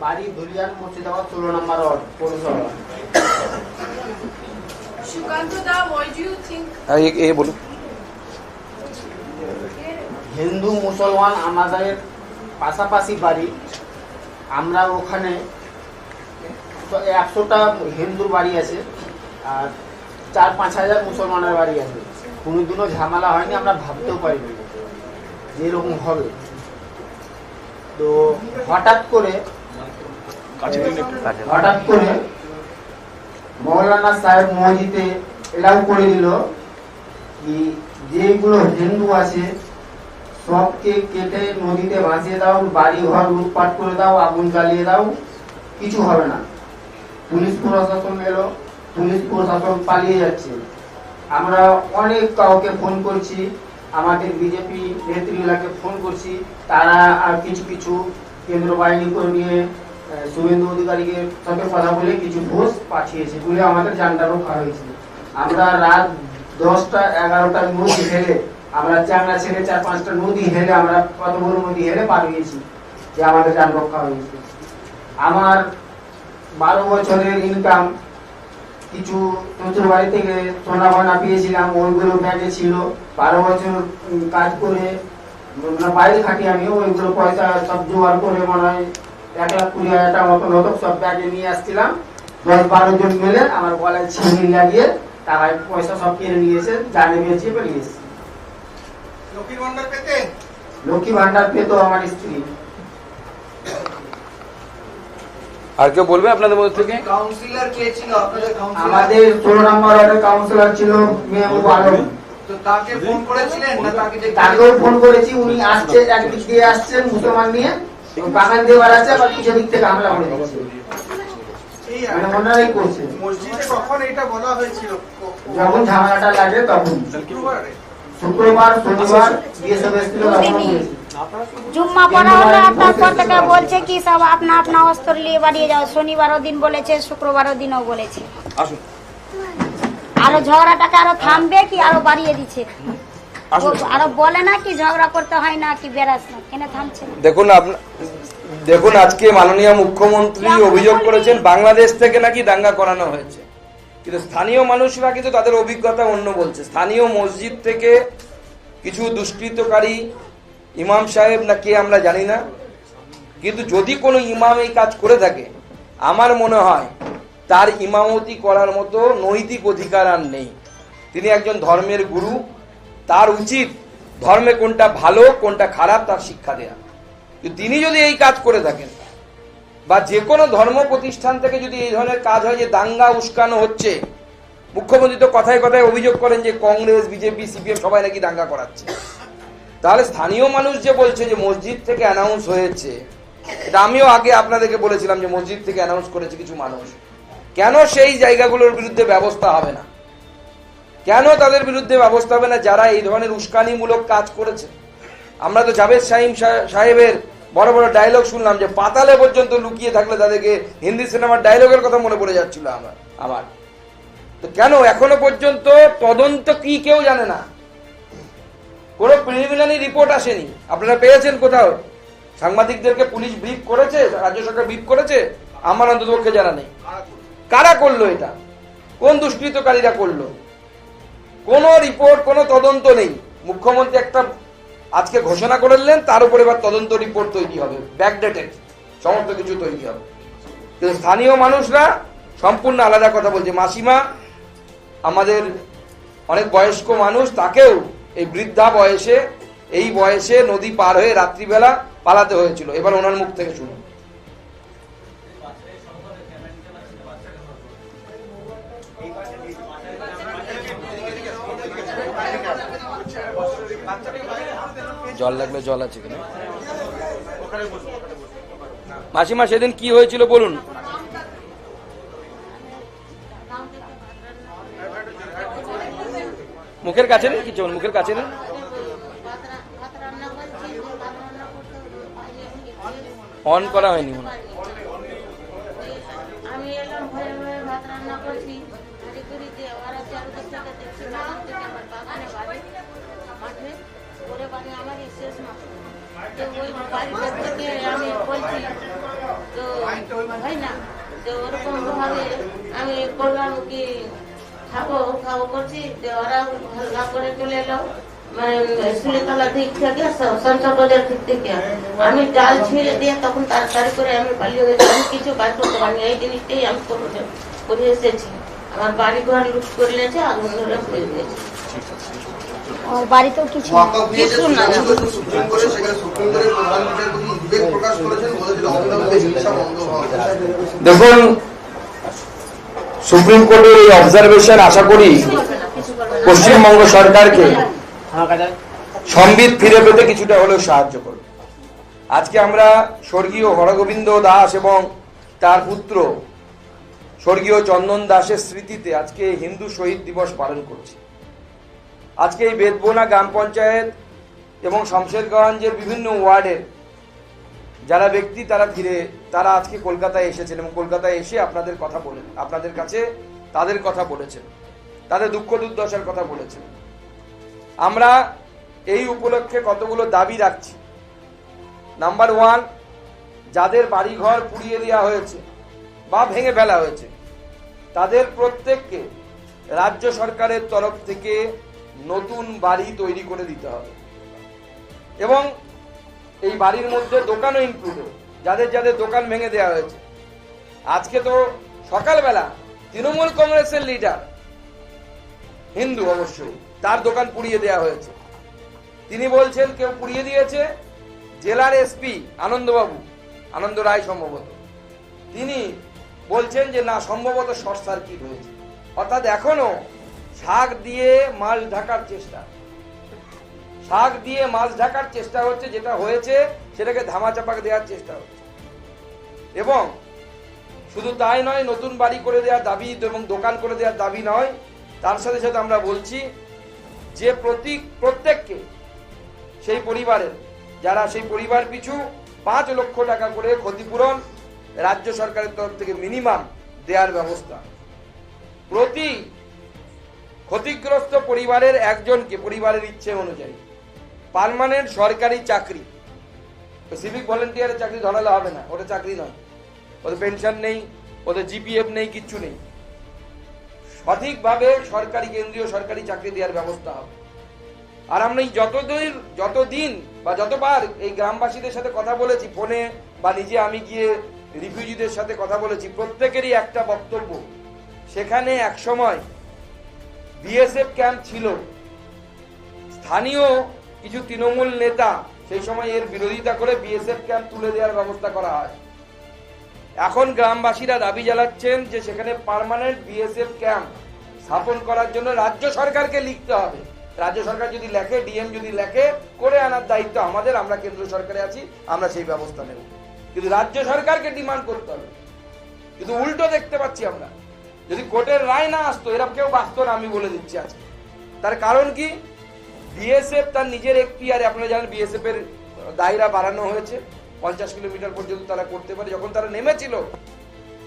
বাড়ি ধুলিয়ান মুর্শিদাবাদ ষোলো নম্বর ওয়ার্ড পৌরসভা। হ্যাঁ এ- এ বলুন। হিন্দু মুসলমান আমাদের পাশাপাশি বাড়ি আমরা ওখানে একশোটা হিন্দুর বাড়ি আছে আর চার পাঁচ হাজার মুসলমানের বাড়ি আছে। কোনোদিনও ঝামেলা হয়নি আমরা ভাবতেও পারিনি যেরকম হবে। তো হঠাৎ করে হঠাৎ করে মৌলানা সাহেব মসজিদে এলাও করে দিল কি যেগুলো হিন্দু আছে সবকে কেটে নদীতে ভাসিয়ে দাও বাড়ি ঘর লুটপাট করে দাও আগুন জ্বালিয়ে দাও কিছু হবে না। পুলিশ প্রশাসন এলো পুলিশ প্রশাসন পালিয়ে যাচ্ছে। আমরা অনেক কাউকে ফোন করছি আমাদের বিজেপি নেত্রীগুলাকে ফোন করছি তারা আর কিছু কিছু কেন্দ্র বাহিনী করে নিয়ে শুভেন্দু অধিকারীকে সাথে কথা বলে কিছু ফোর্স পাঠিয়েছে বলে আমাদের জানটা রক্ষা হয়েছে আমরা রাত দশটা এগারোটা নদী হেলে, আমরা চাংলা ছেড়ে চার পাঁচটা নদী হেলে, আমরা কত বড় নদী হেলে পার হয়েছি যে আমাদের যান রক্ষা হয়েছে। আমার বারো বছরের ইনকাম কিছু শ্বশুর বাড়ি থেকে সোনা গয়না পেয়েছিলাম, ওইগুলো ব্যাগে ছিল। বারো বছর কাজ করে মানে বাইরে খাটি আমি, ওইগুলো পয়সা সব জোগাড় করে মনে হয় এক লাখ কুড়ি হাজার টাকা মতন হতো সব ব্যাগে নিয়ে আসছিলাম। দশ বারো জন মিলে আমার গলায় ছিঁড়ি লাগিয়ে টাকায় পয়সা সব কেড়ে নিয়েছে জানে বেঁচে বেরিয়েছে লক্ষ্মীর ভান্ডার পেতেন লক্ষ্মী ভান্ডার পেতো আমার স্ত্রী। আর কেউ বলবে আপনাদের মধ্যে থেকে? কাউন্সিলর কে ছিল? আপনাদের কাউন্সিলর আমাদের ষোলো নম্বর ওয়ার্ডের কাউন্সিলর ছিল মেহবুব আলম তো তাকে ফোন করেছিলেন না তাকে তাকেও ফোন করেছি উনি আসছে একদিক দিয়ে আসছেন মুসলমান নিয়ে। বাগান দিয়ে বেড়াচ্ছে আবার কিছু দিক থেকে হামলা করে দিচ্ছে মানে ওনারাই করছে। মসজিদে কখন এটা বলা হয়েছিল? যখন ঝামেলাটা লাগে তখন। শুক্রবার। শনিবার বিএসএফ এসেছিল তখন বলেছি জুম্মা পড়া হলো তারপর থেকে বলছে কি সব আপনা আপনা অস্ত্র নিয়ে বাড়িয়ে যাও। শনিবারও দিন বলেছে শুক্রবারও দিনও বলেছে। আসুন। আরও ঝগড়াটাকে আরও থামবে কি আরও বাড়িয়ে দিচ্ছে? আরও বলে না কি ঝগড়া করতে হয় না কি বেরাস না কেন থামছে। দেখুন দেখুন আজকে মাননীয় মুখ্যমন্ত্রী অভিযোগ করেছেন বাংলাদেশ থেকে নাকি দাঙ্গা করানো হয়েছে। কিন্তু স্থানীয় মানুষরা কিন্তু তাদের অভিজ্ঞতা অন্য বলছে। স্থানীয় মসজিদ থেকে কিছু দুষ্কৃতকারী ইমাম সাহেব না কে আমরা জানি না কিন্তু যদি কোনো ইমাম এই কাজ করে থাকে আমার মনে হয় তার ইমামতি করার মতো নৈতিক অধিকার আর নেই। তিনি একজন ধর্মের গুরু তার উচিত ধর্মে কোনটা ভালো, কোনটা খারাপ তার শিক্ষা দেয়া। তিনি যদি এই কাজ করে থাকেন, বা যে কোনো ধর্ম প্রতিষ্ঠান থেকে যদি এই ধরনের কাজ হয় যে দাঙ্গা, উস্কানো হচ্ছে, মুখ্যমন্ত্রী তো কথায় কথায় অভিযোগ করেন যে কংগ্রেস, বিজেপি, সিপিএম সবাই নাকি দাঙ্গা করাচ্ছে। তাহলে স্থানীয় মানুষ যে বলছে যে মসজিদ থেকে অ্যানাউন্স হয়েছে, এটা আমিও আগে আপনাদেরকে বলেছিলাম যে মসজিদ থেকে অ্যানাউন্স করেছে কিছু মানুষ। কেন সেই জায়গাগুলোর বিরুদ্ধে ব্যবস্থা হবে না? কেন তাদের বিরুদ্ধে ব্যবস্থা হবে না? যারা এই ধরনের উস্কানিমূলক কাজ করেছে। আমরা তো জাভেদ শাহিম সাহ- সাহেবের বড় বড় ডায়লগ শুনলাম যে পাতালে পর্যন্ত লুকিয়ে থাকলে তাদেরকে হিন্দি সিনেমার ডায়লগের কথা মনে পড়ে যাচ্ছিল আমার আমার। তো কেন এখনও পর্যন্ত তদন্ত কি কেউ জানে না? কোনো প্রিলিমিনারি রিপোর্ট আসেনি। আপনারা পেয়েছেন কোথাও? সাংবাদিকদেরকে পুলিশ ব্রিফ করেছে? রাজ্য সরকার ব্রিফ করেছে? আমার অন্ততপক্ষে জানা নেই। কারা করল এটা? কোন দুষ্কৃতকারীরা করল? কোনো রিপোর্ট কোনো তদন্ত নেই। মুখ্যমন্ত্রী একটা আজকে ঘোষণা করলেন, তার উপরে এবার তদন্ত রিপোর্ট তৈরি হবে ব্যাকডেটেড সমস্ত কিছু তৈরি হবে। কিন্তু স্থানীয় মানুষরা সম্পূর্ণ আলাদা কথা বলছে। মাসিমা, আমাদের অনেক বয়স্ক মানুষ, তাকেও এই বৃদ্ধা বয়সে, এই বয়সে নদী পার হয়ে রাত্রিবেলা পালাতে হয়েছিল। এবার ওনার মুখ থেকে শুনুন। জল লাগলে জল আছে কিনা? মাসিমা সেদিন কি হয়েছিল বলুন? মুখের কাছে নেই কিছু? মুখের কাছে নেই? অন করা হয়নি মনে হয়। তো আমি হয় না, তো ওরকম ভাবে আমি করলাম কি, খাব খাব ওরা করে চলে এলো মানে দিক থেকে আমি ডাল ছিঁড়ে দিয়ে তখন তাড়াতাড়ি করে আমি পালিয়ে গেছি। আমি কিছু কাজ করতে পারিনি। এই জিনিসটাই আমি করে এসেছি। আমার বাড়ি ঘর লুট করে নিয়েছে, আগুন ধরে হয়ে গেছে আর বাড়িতেও কিছু। দেখুন সুপ্রিম কোর্টের এই অবজারভেশন আশা করি পশ্চিমবঙ্গ সরকারকে সম্বিত ফিরে পেতে কিছুটা হলেও সাহায্য করবে। আজকে আমরা স্বর্গীয় হরগোবিন্দ দাস এবং তার পুত্র স্বর্গীয় চন্দন দাসের স্মৃতিতে আজকে হিন্দু শহীদ দিবস পালন করছি। আজকে এই বেদবোনা গ্রাম পঞ্চায়েত এবং শমশেরগঞ্জের বিভিন্ন ওয়ার্ডের যারা ব্যক্তি তারা ফিরে তারা আজকে কলকাতায় এসেছেন এবং কলকাতায় এসে আপনাদের কথা বলেন আপনাদের কাছে তাদের কথা বলেছেন, তাদের দুঃখ দুর্দশার কথা বলেছেন। আমরা এই উপলক্ষে কতগুলো দাবি রাখছি। নাম্বার ওয়ান যাদের বাড়িঘর পুড়িয়ে দেওয়া হয়েছে বা ভেঙে ফেলা হয়েছে, তাদের প্রত্যেককে রাজ্য সরকারের তরফ থেকে নতুন বাড়ি তৈরি করে দিতে হবে। এবং এই বাড়ির মধ্যে দোকানও ইনক্লুডেড যাদের যাদের দোকান ভেঙে দেওয়া হয়েছে। আজকে তো সকালবেলা তৃণমূল কংগ্রেসের লিডার হিন্দু অবশ্যই, তার দোকান পুড়িয়ে দেওয়া হয়েছে। তিনি বলছেন, কেউ পুড়িয়ে দিয়েছে? জেলার এসপি আনন্দবাবু, আনন্দ রায় সম্ভবত। তিনি বলছেন যে, না, সম্ভবত শর্ট সার্কিট হয়েছে। অর্থাৎ এখনও শাক দিয়ে মাছ ঢাকার চেষ্টা। শাক দিয়ে মাছ ঢাকার চেষ্টা হচ্ছে, যেটা হয়েছে, সেটাকে ধামাচাপাকে দেওয়ার চেষ্টা হচ্ছে। এবং শুধু তাই নয়, নতুন বাড়ি করে দেওয়ার দাবি এবং দোকান করে দেওয়ার দাবি নয়, তার সাথে সাথে আমরা বলছি যে প্রতি, প্রত্যেককে, সেই পরিবারের, যারা সেই পরিবার পিছু পাঁচ লক্ষ টাকা করে ক্ষতিপূরণ রাজ্য সরকারের তরফ থেকে মিনিমাম দেওয়ার ব্যবস্থা। প্রতি ক্ষতিগ্রস্ত পরিবারের একজনকে পরিবারের ইচ্ছে অনুযায়ী। পার্মানেন্ট সরকারি চাকরি। সিভিক ভলেন্টিয়ারের চাকরি ধরালে হবে না, ওটা চাকরি নয়। ওদের পেনশন নেই, ওদের জিপিএফ নেই, কিচ্ছু নেই। সঠিকভাবে সরকারি, কেন্দ্রীয় সরকারি চাকরি দেওয়ার ব্যবস্থা হবে। আর আমরা যতদিন যতদিন বা যতবার এই গ্রামবাসীদের সাথে কথা বলেছি, ফোনে বা নিজে আমি গিয়ে রিফিউজিদের সাথে কথা বলেছি, প্রত্যেকেরই একটা বক্তব্য। সেখানে এক সময় বিএসএফ ক্যাম্প ছিল। স্থানীয় কিছু তৃণমূল নেতা সেই সময় এর বিরোধিতা করে বিএসএফ ক্যাম্প তুলে দেওয়ার ব্যবস্থা করা হয়। এখন গ্রামবাসীরা দাবি জানাচ্ছেন যে সেখানে পার্মানেন্ট বিএসএফ ক্যাম্প স্থাপন করার জন্য রাজ্য সরকারকে লিখতে হবে। রাজ্য সরকার যদি লেখে, ডিএম যদি লেখে, করে আনার দায়িত্ব আমাদের, আমরা কেন্দ্র সরকারে আছি, আমরা সেই ব্যবস্থা নেব। কিন্তু রাজ্য সরকারকে ডিমান্ড করতে হবে। কিন্তু উল্টো দেখতে পাচ্ছি আমরা যদি কোর্টের রায় না আসতো এরা কেউ বাঁচতো না, আমি বলে দিচ্ছি আজকে। তার কারণ কি? বিএসএফ তার নিজের এখতিয়ারে আপনারা জানেন বিএসএফ এর দায়রা বাড়ানো হয়েছে। পঞ্চাশ কিলোমিটার পর্যন্ত তারা করতে পারে। যখন তারা নেমেছিল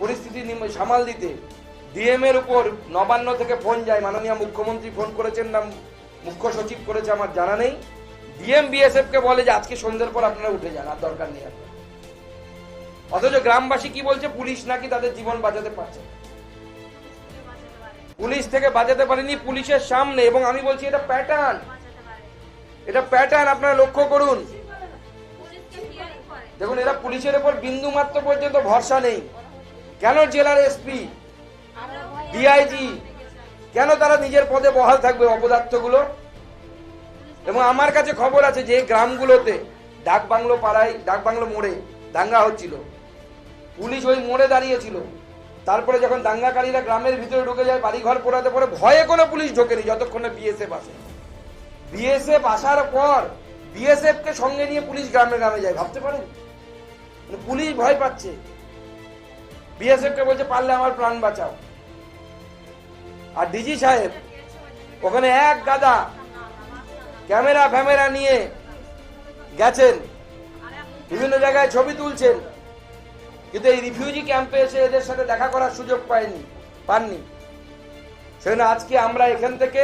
পরিস্থিতি সামাল দিতে ডিএম এর উপর নবান্ন থেকে ফোন যায়। মাননীয় মুখ্যমন্ত্রী ফোন করেছেন না, মুখ্য সচিব করেছে, আমার জানা নেই। ডিএম বিএসএফ কে বলে যে, আজকে সন্ধ্যের পর আপনারা উঠে যান, আর দরকার নেই অথচ গ্রামবাসী কি বলছে? পুলিশ নাকি তাদের জীবন বাঁচাতে পারছে না। পুলিশ থেকে বাঁচাতে পারেনি, পুলিশের সামনে, এবং আমি বলছি এটা প্যাটার্ন এটা প্যাটার্ন আপনারা লক্ষ্য করুন। দেখুন, এরা পুলিশের উপর বিন্দু মাত্র পর্যন্ত ভরসা নেই। কেন জেলার এসপি ডিআইজি কেন তারা নিজের পদে বহাল থাকবে অপদার্থগুলো? এবং আমার কাছে খবর আছে যে গ্রামগুলোতে ডাক বাংলো পাড়ায় ডাক বাংলো মোড়ে দাঙ্গা হচ্ছিল। পুলিশ ওই মোড়ে দাঁড়িয়েছিল। তারপরে যখন দাঙ্গাকারীরা গ্রামের ভিতরে ঢুকে যায়, বাড়িঘর পোড়াতে পরে ভয়ে কোনো পুলিশ ঢোকেনি, যতক্ষণে বিএসএফ আসে। বিএসএফ আসার পর বিএসএফ কে সঙ্গে নিয়ে পুলিশ গ্রামে গ্রামে যায়, ভাবতে পারেন? মানে পুলিশ ভয় পাচ্ছে। বিএসএফ কে বলছে, পারলে আমার প্রাণ বাঁচাও। আর ডিজি সাহেব, ওখানে এক গাদা ক্যামেরা ফ্যামেরা নিয়ে গেছেন। বিভিন্ন জায়গায় ছবি তুলছেন। কিন্তু এই রিফিউজি ক্যাম্পে এসে এদের সাথে দেখা করার সুযোগ পায়নি পাননি। সেজন্য আজকে আমরা এখান থেকে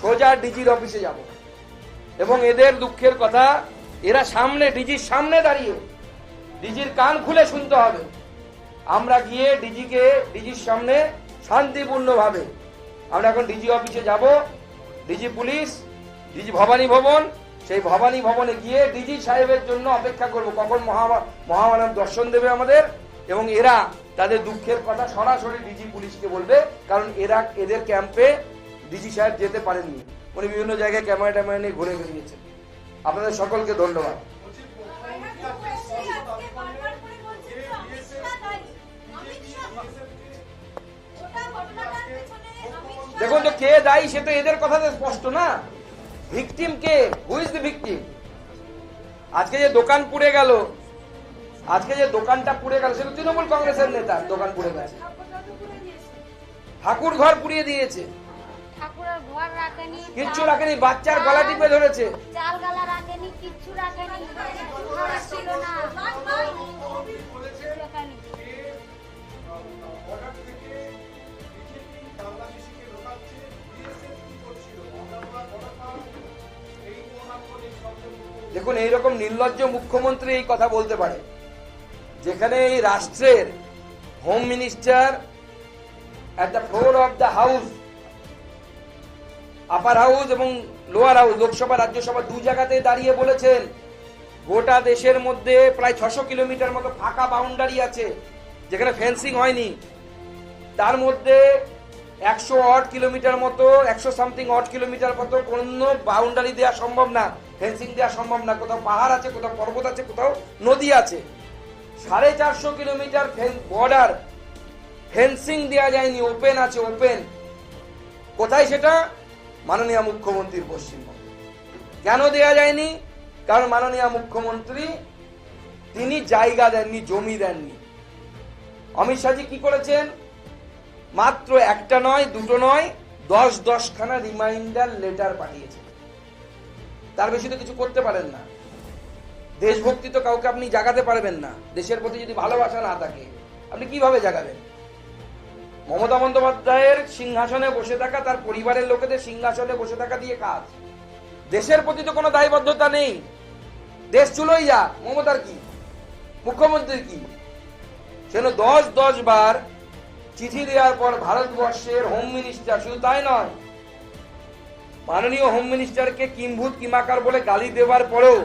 সোজা ডিজির অফিসে যাব। এবং এদের দুঃখের কথা, এরা সামনে, ডিজির সামনে দাঁড়িয়ে, ডিজির কান খুলে শুনতে হবে। আমরা গিয়ে ডিজিকে, ডিজির সামনে শান্তিপূর্ণভাবে, আমরা এখন ডিজি অফিসে যাব। ডিজি পুলিশ, ডিজি ভবানী ভবন সেই ভবানী ভবনে গিয়ে ডিজি সাহেবের জন্য অপেক্ষা করব। কখন মহা মহামানব দর্শন দেবে আমাদের? এবং এরা তাদের দুঃখের কথা সরাসরি ডিজি পুলিশকে বলবে, কারণ এরা এদের ক্যাম্পে ডিজি সাহেব যেতে পারেননি। উনি বিভিন্ন জায়গায় ক্যামেরা ট্যামেরা নিয়ে ঘুরে বেরিয়েছেন আপনাদের সকলকে ধন্যবাদ। দেখুন তো কে দায়ী, সে তো এদের কথাতে স্পষ্ট না। ভিকটিম কে হু ইজ দ্য ভিকটিম আজকে যে দোকান পুড়ে গেল আজকে যে দোকানটা পুড়ে গেল সেটা তৃণমূল কংগ্রেসের নেতা দোকান পুড়ে গেছে ঠাকুর ঘর পুড়িয়ে দিয়েছে ঠাকুরের ঘর রাখেনি কিচ্ছু রাখেনি বাচ্চার গলা টিপে ধরেছে চাল গালা রাখেনি কিচ্ছু রাখেনি দেখুন, এইরকম নির্লজ্জ মুখ্যমন্ত্রী এই কথা বলতে পারে। যেখানে এই রাষ্ট্রের home minister at the floor of the house upper house এবং লোয়ার হাউস লোকসভা রাজ্যসভা দু জায়গাতে দাঁড়িয়ে বলেছেন, গোটা দেশের মধ্যে প্রায় ছশো কিলোমিটার মতো ফাঁকা বাউন্ডারি আছে, যেখানে ফেন্সিং হয়নি। তার মধ্যে একশো আট কিলোমিটার মতো, একশো সামথিং আট কিলোমিটার মতো কোনো বাউন্ডারি দেওয়া সম্ভব না। ফেন্সিং দেওয়া সম্ভব না। কোথাও পাহাড় আছে, কোথাও পর্বত আছে, কোথাও নদী আছে। সাড়ে চারশো কিলোমিটার বর্ডার ফেন্সিং দেওয়া যায়নি ওপেন আছে ওপেন কোথায় সেটা? মাননীয় মুখ্যমন্ত্রীর পশ্চিমবঙ্গে। কেন দেওয়া যায়নি? কারণ মাননীয় মুখ্যমন্ত্রী, তিনি জায়গা দেননি, জমি দেননি। অমিত শাহজি কি করেছেন? মাত্র একটা নয়, দুটো নয়, দশ দশখানা রিমাইন্ডার লেটার পাঠিয়েছে তার বেশি তো কিছু করতে পারেন না। দেশভক্তি তো কাউকে আপনি জাগাতে পারবেন না। দেশের প্রতি যদি ভালোবাসা না থাকে, আপনি কীভাবে জাগাবেন? মমতা বন্দ্যোপাধ্যায়ের সিংহাসনে বসে থাকা, তার পরিবারের লোকেদের সিংহাসনে বসে থাকা দিয়ে কাজ। দেশের প্রতি তো কোনো দায়বদ্ধতা নেই। দেশ চুলোই যা মমতার কি? মুখ্যমন্ত্রীর কি? সেন দশ দশ বার চিঠি দেওয়ার পর ভারতবর্ষের হোম মিনিস্টার শুধু তাই নয় মাননীয় হোম মিনিস্টারকে কিম্ভূত কিমাকার বলে গালি দেওয়ার পরেও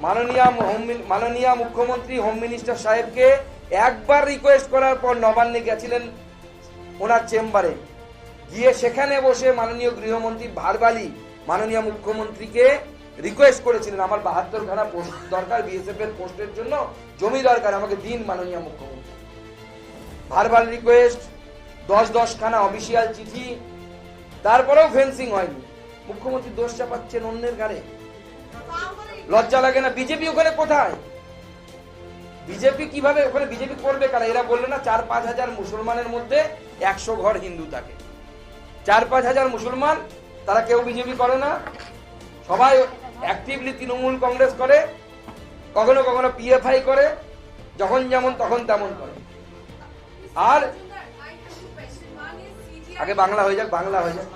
মাননীয় হোম মিন- মাননীয় মুখ্যমন্ত্রী হোম মিনিস্টার সাহেবকে একবার রিকোয়েস্ট করার পর নবান্নে গেছিলেন ওনার চেম্বারে। গিয়ে সেখানে বসে মাননীয় গৃহমন্ত্রী ভারবালি মাননীয় মুখ্যমন্ত্রীকে রিকোয়েস্ট করেছিলেন, আমার বাহাত্তর খানা পোস্ট দরকার বিএসএফ এর পোস্টের জন্য, জমি দরকার, আমাকে দিন মাননীয় মুখ্যমন্ত্রী। ভারবাল রিকোয়েস্ট দশ দশ খানা অফিসিয়াল চিঠি তারপরেও ফেন্সিং হয়নি। মুখ্যমন্ত্রী দোষ চাপাচ্ছেন অন্যের গাড়ে লজ্জা লাগে না, বিজেপি ওখানে কোথায়? বিজেপি কীভাবে ওখানে বিজেপি করবে কারা? এরা বলল না, চার পাঁচ হাজার মুসলমানের মধ্যে একশো ঘর হিন্দু থাকে। চার পাঁচ হাজার মুসলমান, তারা কেউ বিজেপি করে না। সবাই অ্যাক্টিভলি তৃণমূল কংগ্রেস করে, কখনো কখনো পিএফআই করে, যখন যেমন তখন তেমন করে। আর আগে বাংলা হয়ে যাক বাংলা হয়ে যাক।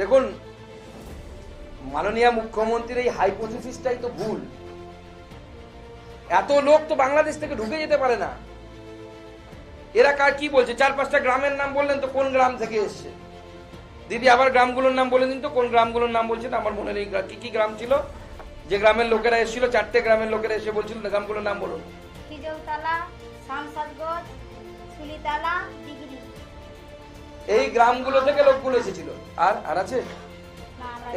দেখুন মাননীয় মুখ্যমন্ত্রীর এই হাইপোথিসিসটাই তো ভুল। এত লোক তো বাংলাদেশ থেকে ঢুকে যেতে পারে না। এরা কার কি বলছে? চার পাঁচটা গ্রামের নাম বললেন তো কোন গ্রাম থেকে এসছে? দিদি আবার গ্রামগুলোর নাম বলে দিন তো কোন গ্রামগুলোর নাম বলছেন আমার মনে নেই কি কি গ্রাম ছিল? যে গ্রামের লোকেরা এসেছিল চারটে গ্রামের লোকেরা এসে বলছিল গ্রামগুলোর নাম ডিগ্রি এই গ্রামগুলো থেকে লোকগুলো এসেছিল। আর আর আছে?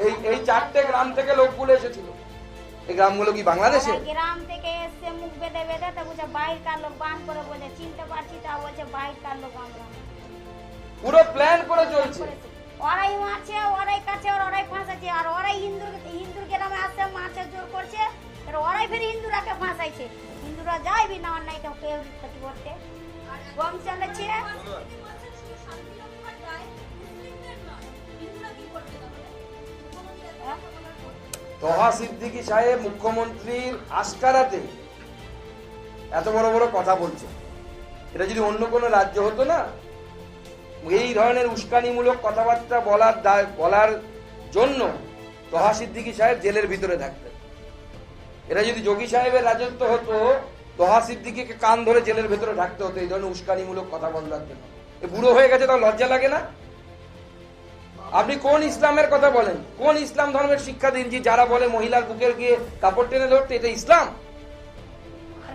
এই এই চারটে গ্রাম থেকে লোকগুলো এসেছিল। এই গ্রামগুলো কি বাংলাদেশে? গ্রাম থেকে এসে মুখ বেঁধে বেঁধে তো বলছে বাইরকার লোক বান করে বলছে চিনতে পারছি তা বলছে বাইরকার লোক আমরা পুরো প্ল্যান করে চলছে। ওরাই মারছে ওরাই কাছে, আর ওরাই ফাঁসাচ্ছে আর ওরাই হিন্দুর হিন্দুর গ্রামে আসছে মারছে জোর করছে আর ওরাই ফের হিন্দুরাকে ফাঁসাইছে। হিন্দুরা যাইবি না অন্যায়টা কেউ ক্ষতি করতে। গম চালাচ্ছে? তহা সিদ্দিকী সাহেব মুখ্যমন্ত্রীর আস্কারাতে এত বড় বড় কথা বলছে। এটা যদি অন্য কোনো রাজ্য হতো না এই ধরনের উস্কানিমূলক কথাবার্তা বলার বলার জন্য তহা সিদ্দিকী সাহেব জেলের ভিতরে থাকতেন। এরা যদি যোগী সাহেবের রাজত্ব হতো, তহা সিদ্দিকীকে কান ধরে জেলের ভেতরে থাকতে হতো, এই ধরনের উস্কানিমূলক কথা বলার জন্য। বুড়ো হয়ে গেছে তাও লজ্জা লাগে না? আপনি কোন ইসলামের কথা বলেন? কোন ইসলাম ধর্মের শিক্ষা দিন যে যারা বলে মহিলার বুকের গিয়ে কাপড় টেনে ধরতে, এটা ইসলাম?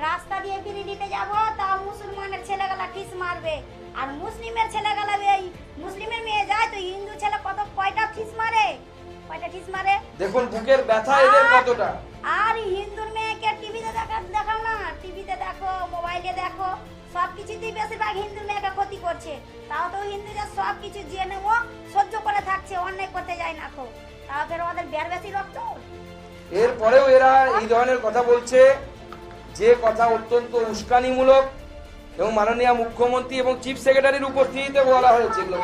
রাস্তা দিয়ে বিড়ি দিতে যাব, তাও মুসলমানের ছেলেগুলা ঠিস মারবে। আর মুসলিমের ছেলেগুলা এই মুসলিমের মেয়ে যায় তো হিন্দু ছেলে কত কয়টা ঠিস মারে? কয়টা ঠিস মারে? দেখুন বুকের ব্যথা এদের কতটা? আর হিন্দুর মেয়েকে টিভিতে দেখা দেখাও না। টিভিতে দেখো মোবাইলে দেখো সব কিছুতেই বেশিরভাগ হিন্দু মেয়েকে ক্ষতি করছে। তাও তো হিন্দুদের সব কিছু জেনে ও সহ্য করে থাকছে অন্যায় করতে যায় না খো তাও ফের ওদের বের বেশি রক্ত। এরপরেও এরা এই ধরনের কথা বলছে যে কথা অত্যন্ত উস্কানিমূলক এবং মাননীয় মুখ্যমন্ত্রী এবং চিফ সেক্রেটারির উপস্থিতিতে বলা হয়েছে এগুলো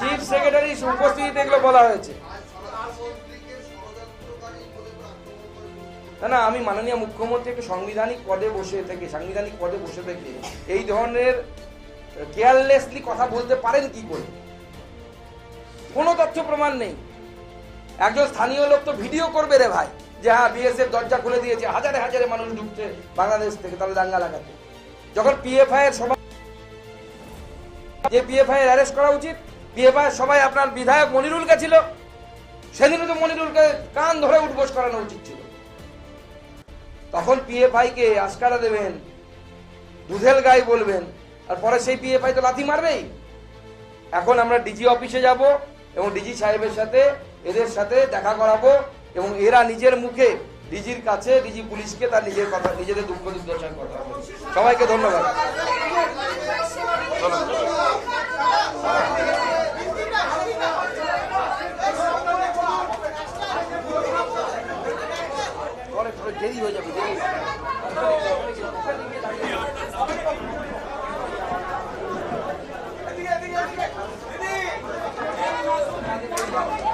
চিফ। সেক্রেটারির উপস্থিতিতে এগুলো বলা হয়েছে। না না, আমি মাননীয় মুখ্যমন্ত্রী একটু সাংবিধানিক পদে বসে থেকে, সাংবিধানিক পদে বসে থেকে এই ধরনের কেয়ারলেসলি কথা বলতে পারেন কি করে? কোনো তথ্য প্রমাণ নেই। একজন স্থানীয় লোক তো ভিডিও করবে রে ভাই, যে হ্যাঁ বিএসএফ দরজা খুলে দিয়েছে, হাজারে হাজারে মানুষ ঢুকছে বাংলাদেশ থেকে, তাহলে দাঙ্গা লাগাতে। যখন পিএফআই এর সভা যে পিএফআই এর অ্যারেস্ট করা উচিত পিএফআই সবাই আপনার বিধায়ক মনিরুল ছিল, সেদিনও তো মনিরুলকে কান ধরে উঠবোস করানো উচিত ছিল তখন পিএফআই কে আস্কারা দেবেন, দুধেল গাই বলবেন আর পরে সেই পিএফআই তো লাথি মারবেই এখন আমরা ডিজি অফিসে যাব এবং ডিজি সাহেবের সাথে, এদের সাথে দেখা করাবো এবং এরা নিজের মুখে ডিজির কাছে ডিজি পুলিশকে তার নিজের কথা, নিজেদের দুঃখ দুর্দশার কথা। সবাইকে ধন্যবাদ। দেরি হয়ে যাবে Thank.